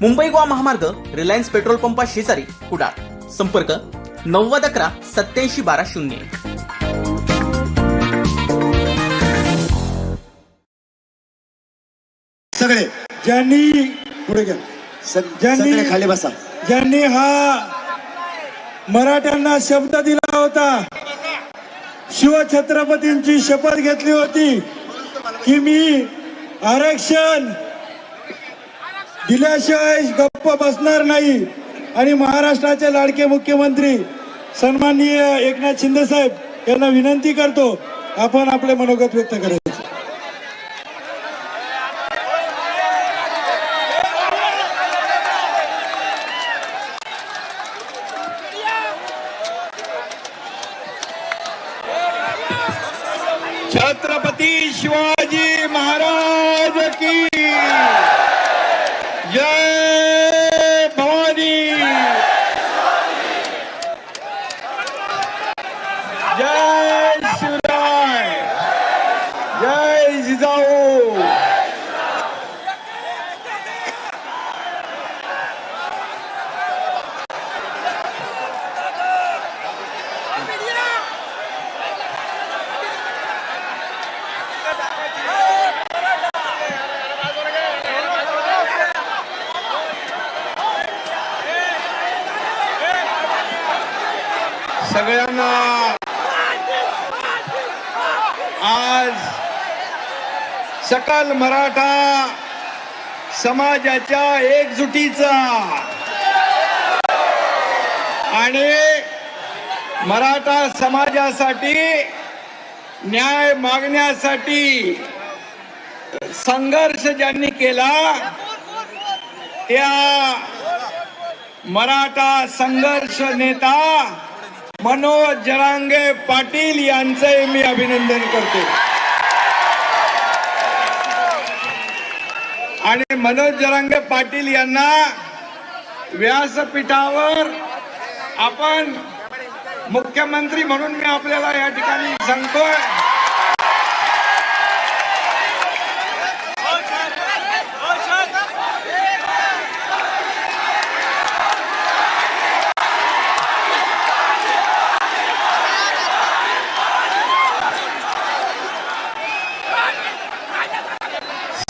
मुंबई गोवा महामार्ग Reliance petrol पंपा शेजारी कुडाळ. संपर्क नव्वद अकरा सत्याऐंशी बारा शून्य एक. सगळे. ज्यांनी पुढे घ्या. सग- ज्यांनी- सगळे खाली बसा. ज्यांनी हा मराठ्यांना शब्द दिला होता शिवछत्रपतींची शपथ घेतली होती की मी आरक्षण दिल्याशिवाय गप्प बसणार नाही. आणि महाराष्ट्राचे लाडके मुख्यमंत्री सन्माननीय एकनाथ शिंदे साहेब यांना विनंती करतो आपण आपले मनोगत व्यक्त करायचे छत्रपती शिवाजी महाराज की जय भवानी जय शिवराय जय जिजाऊ सगळ्यांना आज सकल मराठा समाजाच्या एकजुटीचा आणि मराठा समाजासाठी न्याय मागण्यासाठी संघर्ष ज्यांनी केला त्या मराठा संघर्ष नेता मनोज जरांगे पाटील यांचे मी अभिनंदन करतो. आणि मनोज जरांगे पाटील यांना व्यासपीठावर आपण मुख्यमंत्री म्हणून मी आपल्याला या ठिकाणी सांगतोय.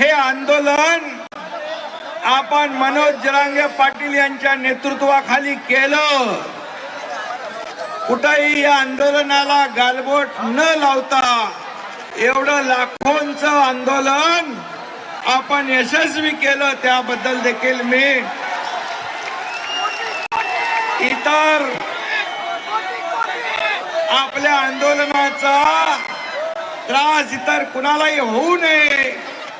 हे आंदोलन आपण मनोज जरांगे पाटील यांच्या नेतृत्वाखाली केलं. कुठंही या आंदोलनाला गालबोट न लावता एवढं लाखोंचं आंदोलन आपण यशस्वी केलं त्याबद्दल देखील मी इतर आपल्या आंदोलनाचा त्रास इतर कुणालाही होऊ नये.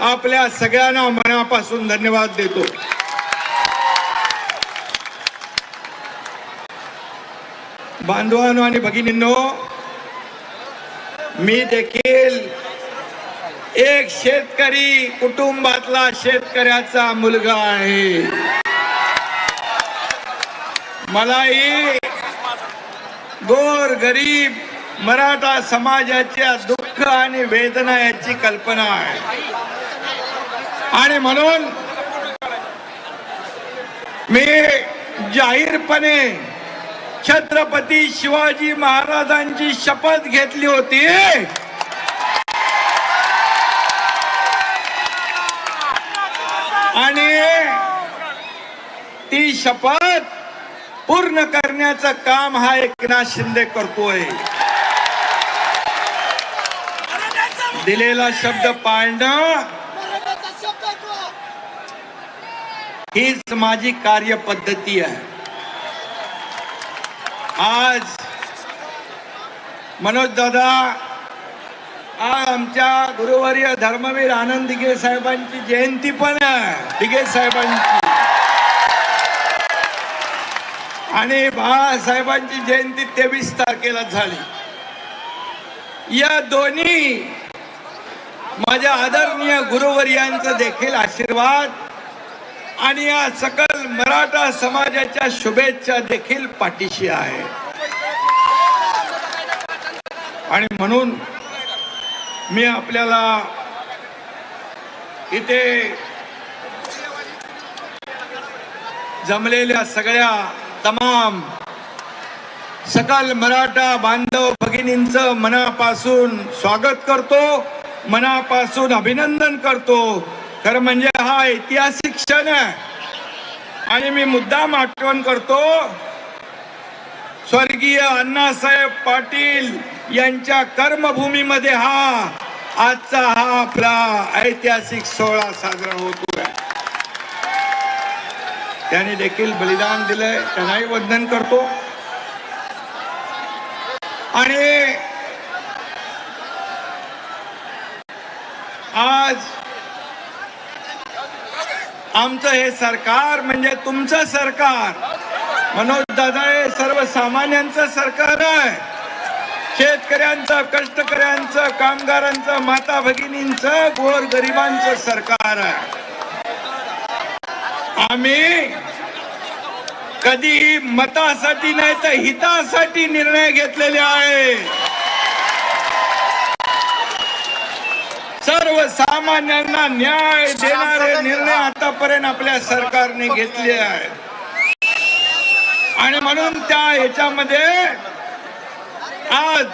आपल्या सगळ्यांना मनापासून धन्यवाद देतो. बांधवांनो आणि भगिनींनो मी देखील एक शेतकरी कुटुंबातला शेतकऱ्याचा मुलगा आहे. मलाही गोर गरीब मराठा समाजाच्या दुःख आणि वेदना याची कल्पना आहे. आणि म्हणून मी जाहीरपणे छत्रपती शिवाजी महाराजांची शपथ घेतली होती. आणि ती शपथ पूर्ण करण्याचं काम हा एकनाथ शिंदे करतोय. दिलेला शब्द पाळणं हीच माझी कार्यपद्धती आहे. आज मनोज दादा आज आमच्या गुरुवर्य धर्मवीर आनंद दिघे साहेबांची जयंती पण आहे. दिघे साहेबांची. आणि बाळासाहेबांची जयंती तेवीस तारखेला झाली. या दोन्ही माझ्या आदरणीय गुरुवर्यांचा देखील आशीर्वाद आणि या सकल मराठा समाजाच्या शुभेच्छा देखील पाठीशी आहे. आणि म्हणून मी आपल्याला इथे जमलेल्या सगळ्या तमाम सकल मराठा बांधव भगिनींचं मनापासून स्वागत करतो मनापासून अभिनंदन करतो. खरं म्हणजे हा ऐतिहासिक क्षण आहे. आणि मी मुद्दाम आठवण करतो स्वर्गीय अण्णासाहेब पाटील यांच्या कर्मभूमीमध्ये हा आजचा हा आपला ऐतिहासिक सोहळा साजरा होतो त्याने देखील बलिदान दिलंय त्यांनाही वंदन करतो. आणि आज आमचं हे सरकार म्हणजे तुमचं सरकार. मनोज दादा हे सर्वसामान्यांचं सरकार आहे. शेतकऱ्यांचं कष्टकऱ्यांचं कामगारांचं माता भगिनींचं गोर गरिबांचं सरकार आहे. आम्ही कधीही मतासाठी नाही तर हितासाठी निर्णय घेतलेले आहे. सर्वसामान्यांना न्याय देणारे निर्णय आतापर्यंत आपल्या सरकारने घेतले आहेत. आणि म्हणून त्या ह्याच्यामध्ये आज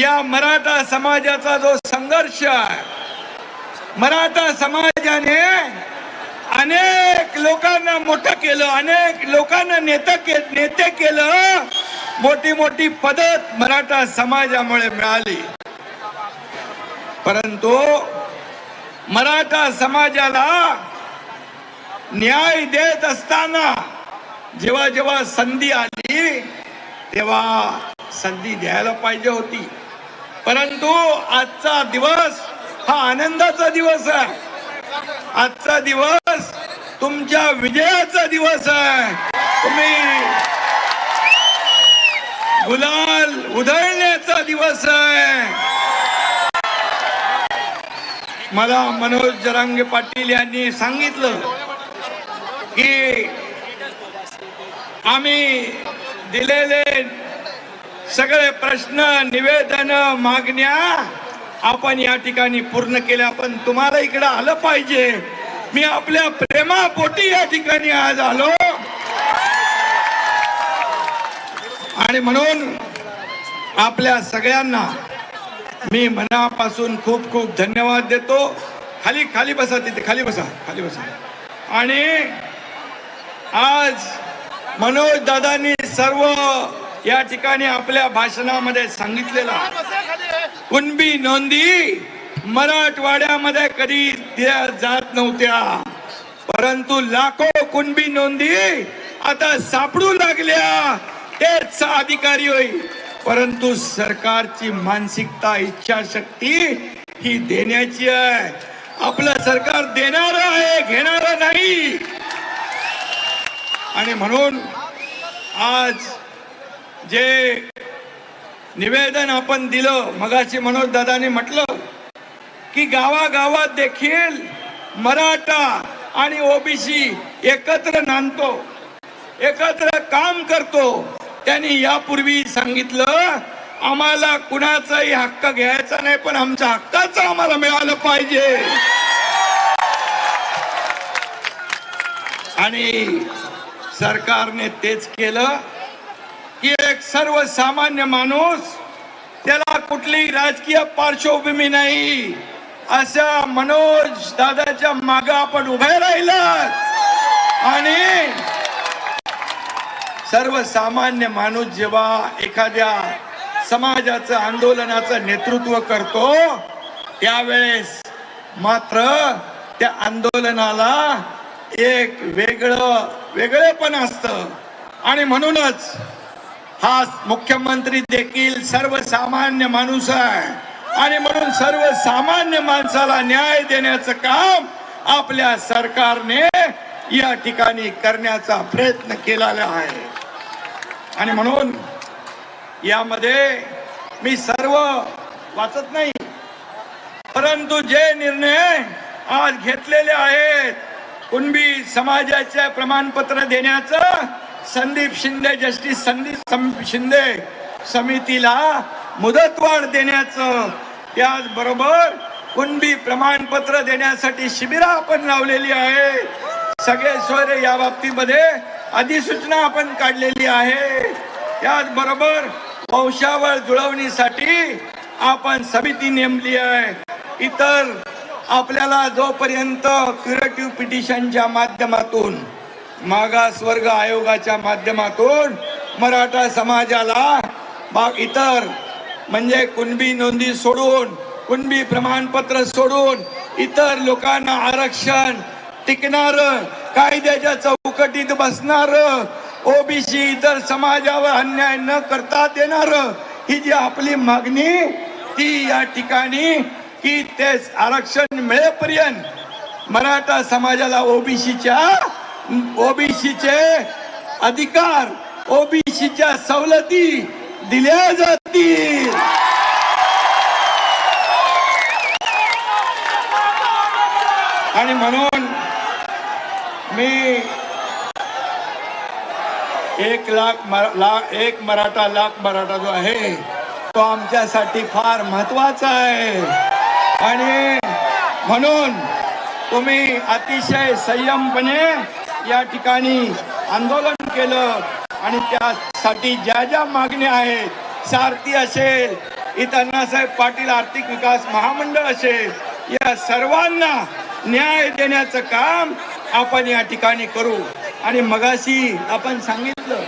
या मराठा समाजाचा जो संघर्ष आहे मराठा समाजाने अनेक लोकांना मोठं केलं अनेक लोकांना नेता के नेते केलं मोठी मोठी पदत मराठा समाजामुळे मिळाली. परंतु मराठा समाजाला न्याय देत असताना जेव्हा जेव्हा संधी आली तेव्हा संधी द्यायला पाहिजे होती. परंतु आजचा दिवस हा आनंदाचा दिवस आहे. आजचा दिवस तुमच्या विजयाचा दिवस आहे. तुम्ही गुलाल उधळण्याचा दिवस आहे. मला मनोज जरांगे पाटील यांनी सांगितलं की आम्ही दिलेले सगळे प्रश्न निवेदन मागण्या आपण या ठिकाणी पूर्ण केल्या पण तुम्हाला इकडे आलं पाहिजे. मी आपल्या प्रेमापोटी या ठिकाणी आज आलो. आणि म्हणून आपल्या सगळ्यांना मी मनापासून खूप खूप धन्यवाद देतो. खाली खाली बसा तिथे खाली बसा खाली बसा. आणि आज मनोज दादांनी सर्व या ठिकाणी आपल्या भाषणामध्ये सांगितलेलं कुणबी नोंदी मराठवाड्यामध्ये कधी दिल्या जात नव्हत्या. परंतु लाखो कुणबी नोंदी आता सापडू लागल्या. तेच अधिकारी होईल परंतु सरकारची मानसिकता इच्छाशक्ती ही देण्याची आहे. आपलं सरकार देणार आहे घेणार नाही. आणि म्हणून आज जे निवेदन आपण दिलं मगाशी मनोज दादानी म्हटलं की गावागावात देखील मराठा आणि ओबीसी एकत्र नांदतो एकत्र काम करतो त्यांनी यापूर्वी सांगितलं आम्हाला कुणाचाही हक्क घ्यायचा नाही पण आमच्या हक्काचं आम्हाला मिळालं पाहिजे. आणि सरकारने तेच केलं की एक सर्वसामान्य माणूस त्याला कुठली राजकीय पार्श्वभूमी नाही अशा मनोज दादाच्या माग आपण उभे राहिलं. आणि सर्वसामान्य माणूस जेव्हा एखाद्या समाजाचं आंदोलनाचं नेतृत्व करतो त्यावेळेस मात्र त्या आंदोलनाला एक वेगळं वेगळेपण असतं. आणि म्हणूनच हा मुख्यमंत्री देखील सर्वसामान्य माणूस आहे. आणि म्हणून सर्वसामान्य माणसाला न्याय देण्याचं काम आपल्या सरकारने या ठिकाणी करण्याचा प्रयत्न केलेला आहे. आणि म्हणून यामध्ये मी सर्व वाचत नाही परंतु जे निर्णय आज घेतलेले आहेत कुणबी समाजाचे प्रमाणपत्र देण्याचं संदीप शिंदे जस्टिस संदीप शिंदे समितीला मुदतवाढ देण्याचं त्याचबरोबर कुणबी प्रमाणपत्र देण्यासाठी शिबिरं आपण लावलेली आहे सगळे सोयरे या बाबतीमध्ये अधिसूचना आपण काढलेली आहे. त्याचबरोबर वंशावळ जुळवणीसाठी आपण समिती नेमली आहे. इतर आपल्याला जोपर्यंत क्युरेटिव्ह पिटिशनच्या माध्यमातून मागासवर्ग आयोगाच्या माध्यमातून मराठा समाजाला बा इतर म्हणजे कुणबी नोंदी सोडून कुणबी प्रमाणपत्र सोडून इतर लोकांना आरक्षण टिकणार कायद्याच्या चौकटीत बसणार ओबीसी इतर समाजावर अन्याय न करता देणार. ही जी आपली मागणी ती या ठिकाणी की तेच आरक्षण मिळेपर्यंत मराठा समाजाला ओबीसीच्या ओबीसीचे अधिकार ओबीसीच्या सवलती दिल्या जातील. आणि म्हणून मी एक लाख ला एक मराठा लाख मराठा जो आहे तो आमच्यासाठी फार महत्त्वाचा आहे. आणि म्हणून तुम्ही अतिशय संयमपणे या ठिकाणी आंदोलन केलं आणि त्यासाठी ज्या ज्या मागण्या आहेत सारथी असेल इथं अण्णासाहेब पाटील आर्थिक विकास महामंडळ असेल या सर्वांना न्याय देण्याचं काम आपण या ठिकाणी करू. आणि मगाशी आपण सांगितलं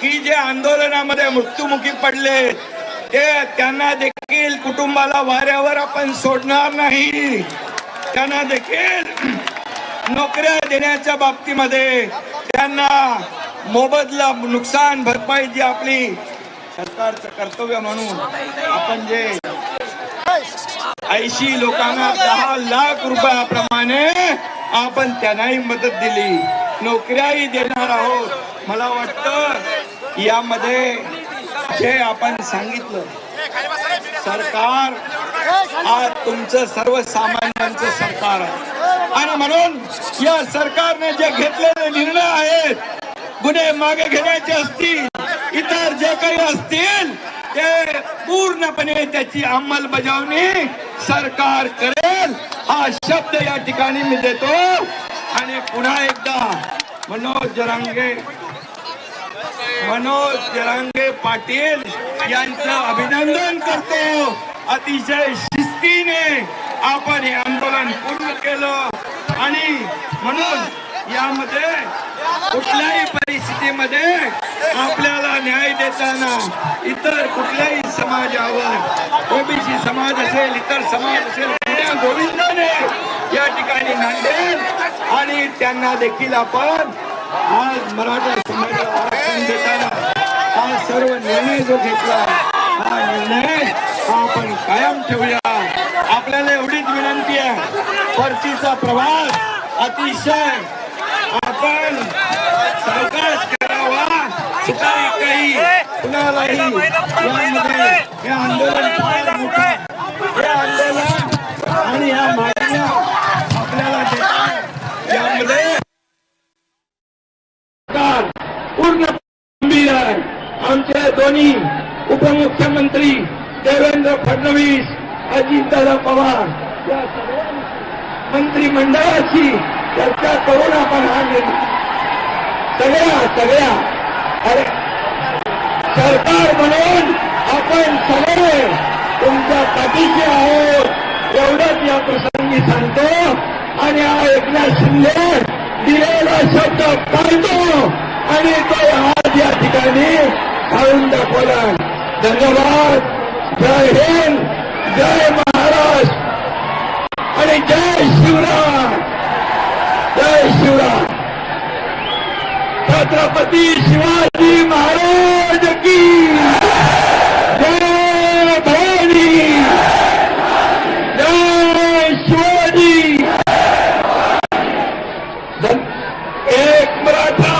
की जे आंदोलनामध्ये मृत्युमुखी पडले ते त्यांना देखील कुटुंबाला वाऱ्यावर आपण सोडणार नाही. त्यांना देखील नोकऱ्या देण्याच्या बाबतीमध्ये त्यांना मोबदला नुकसान भरपाई जी आपली सरकारचं कर्तव्य म्हणून आपण जे ऐंशी लोकांना दहा लाख रुपयाप्रमाणे आपण त्यांनाही मदत दिली. नोकऱ्याही देणार आहोत. मला वाटतं यामध्ये जे आपण सांगितलं सरकार आज तुमचं सर्वसामान्यांचं सरकार आहे. आणि म्हणून या सरकारने जे घेतलेले निर्णय आहेत गुन्हे मागे घेण्याचे असतील इतर जे काही असतील ते पूर्णपणे त्याची अंमलबजावणी सरकार करेल. हा शब्द या ठिकाणी मी देतो. आणि पुन्हा एकदा मनोज जरांगे मनोज जरांगे पाटील यांचं अभिनंदन करतो. अतिशय शिस्तीने आपण हे आंदोलन पूर्ण केलं. आणि म्हणून यामध्ये कुठल्याही परिस्थितीमध्ये आपल्याला न्याय देताना इतर कुठल्याही समाजावर ओबीसी समाज असेल इतर समाज असेल सोन्या गोविंदाने. या ठिकाणी नांदेड आणि त्यांना देखील आपण आज मराठा समाजाला आरक्षण देताना हा सर्व निर्णय जो घेतला हा निर्णय आपण कायम ठेवूया. आपल्याला एवढीच विनंती आहे परतीचा प्रवास अतिशय आपण सावकाश करावा. काही कुणालाही यामध्ये हे आंदोलन फार मोठं हे आंदोलन आणि या मागण्या आपल्याला त्यामध्ये पूर्ण गंभीर आहे आमचे दोन्ही उपमुख्यमंत्री देवेंद्र फडणवीस अजितदादा पवार या सगळ्या मंत्रिमंडळाची चर्चा करून आपण हा निर्णय सगळ्या सगळ्या अरे सरकार म्हणून आपण सगळे तुमच्या पाठीशी आहोत. एवढंच या प्रसंगी सांगतो आणि हा एकनाथ शिंदे दिलेला शब्द पाळतो आणि तो आज या ठिकाणी खाऊन दाखवला धन्यवाद. जय हिंद. जय महाराष्ट्र. आणि जय शिवराम जय शिवराम छत्रपती शिवाजी महाराज की जय भवानी जय शिवाजी धन- एक मराठा.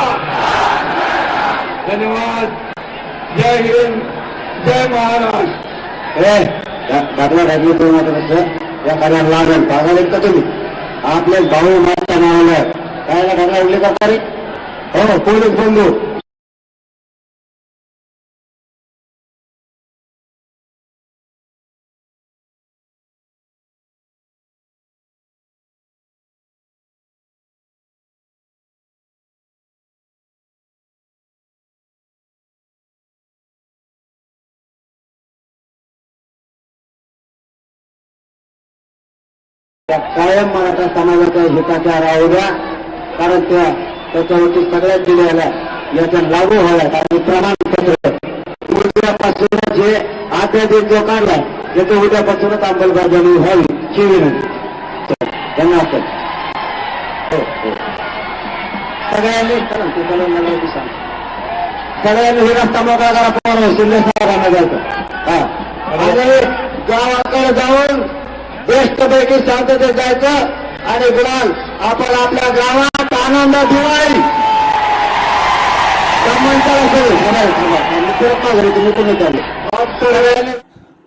धन्यवाद. जय हिंद जय महाराष्ट्र. ए दाखला टाकली करू नका तसं या कार्याला लागेल पागायला का तुम्ही. आपले भाऊ माझ्या नावाला काय टाकला उल्लेख करता रे हो पोलीस बंधू. त्या कायम मराठा समाजाच्या हिताच्या राहू द्या. कारण त्या त्याच्यावरती सगळ्या जिल्ह्याला याच्या लागू व्हाव्यात. आणि प्रमाणपत्र. उद्यापासून जे अध्यादेश जो काढला त्याचं उद्यापासूनच अंमलबजावणी व्हावी ही विनंती. धन्यवाद. हो, हो. सगळ्यांनी सगळ्यांनी हे रस्ता मोकळा करा पवार शिंदे साहेबांना जायचं. हा. गावाकडे जाऊन बेस्टपैकी शांततेत जायचं आणि गुलाल आपण आपल्या गावात आनंद दिवाळी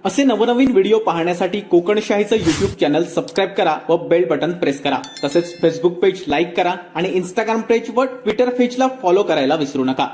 असे नवनवीन व्हिडिओ पाहण्यासाठी कोकणशाहीचं युट्यूब चॅनल सबस्क्राईब करा व बेल बटन प्रेस करा. तसेच फेसबुक पेज लाईक करा आणि इंस्टाग्राम पेज व ट्विटर पेजला फॉलो करायला विसरू नका.